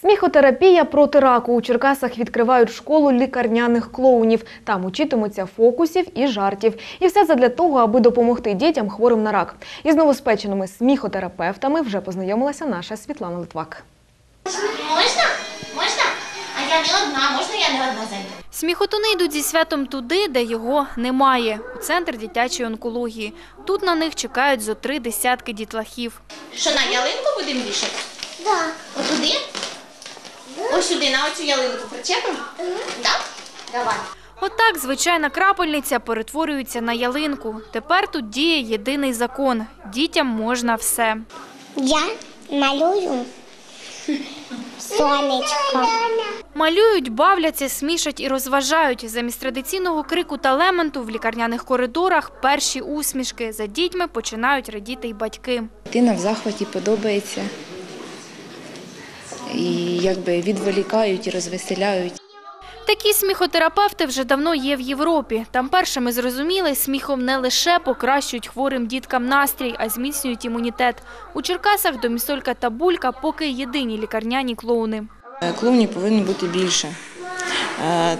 Сміхотерапія проти раку. У Черкасах відкривають школу лікарняних клоунів. Там учитимуться фокусів і жартів. І все задля того, аби допомогти дітям хворим на рак. Із новоспеченими сміхотерапевтами вже познайомилася наша Світлана Литвак. Можна? Можна? А я не одна, можна я не одна зайду? Сміхотуни йдуть зі святом туди, де його немає – у центр дитячої онкології. Тут на них чекають зо три десятки дітлахів. Що на ялинку будемо вішати? Да. Отуди? Ось сюди, на оцю ялинку причепимо? Так? Давай. Отак звичайна крапельниця перетворюється на ялинку. Тепер тут діє єдиний закон – дітям можна все. Я малюю сонечко. Малюють, бавляться, смішать і розважають. Замість традиційного крику та лементу в лікарняних коридорах перші усмішки. За дітьми починають радіти й батьки. Дитина в захваті подобається. І якби відволікають і розвеселяють. Такі сміхотерапевти вже давно є в Європі. Там першими зрозуміли, сміхом не лише покращують хворим діткам настрій, а зміцнюють імунітет. У Черкасах домісолька та булька поки єдині лікарняні клоуни. Клоунів повинно бути більше,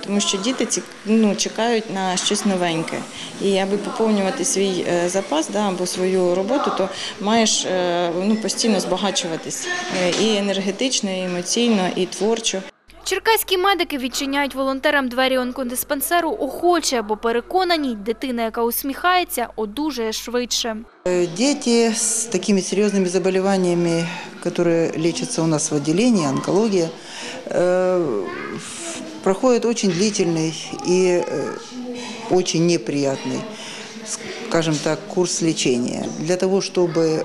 тому що діти ці- ну, чекають на щось новеньке. І аби поповнювати свій е, запас да, або свою роботу, то маєш е, ну, постійно збагачуватись Е, і енергетично, і емоційно, і творчо. Черкаські медики відчиняють волонтерам двері онкодиспансеру охоче, бо переконані, дитина, яка усміхається, одужає швидше. Э, Дети с такими серьезными заболеваниями, которые лечатся у нас в отделении, онкология, проходят очень длительный и э, очень неприятный, скажем так, курс лечения. Для того, чтобы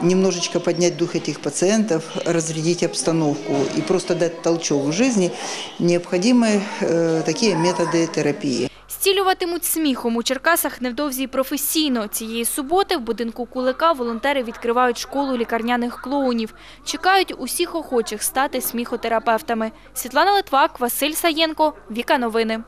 немножечко поднять дух этих пациентов, разрядить обстановку и просто дать толчок в жизни, необходимы э, такие методы терапии. Стілюватимуть сміхом у Черкасах невдовзі професійно. Цієї суботи в будинку Кулика волонтери відкривають школу лікарняних клоунів. Чекають усіх охочих стати сміхотерапевтами. Світлана Литвак, Василь Саєнко, Віка Новини.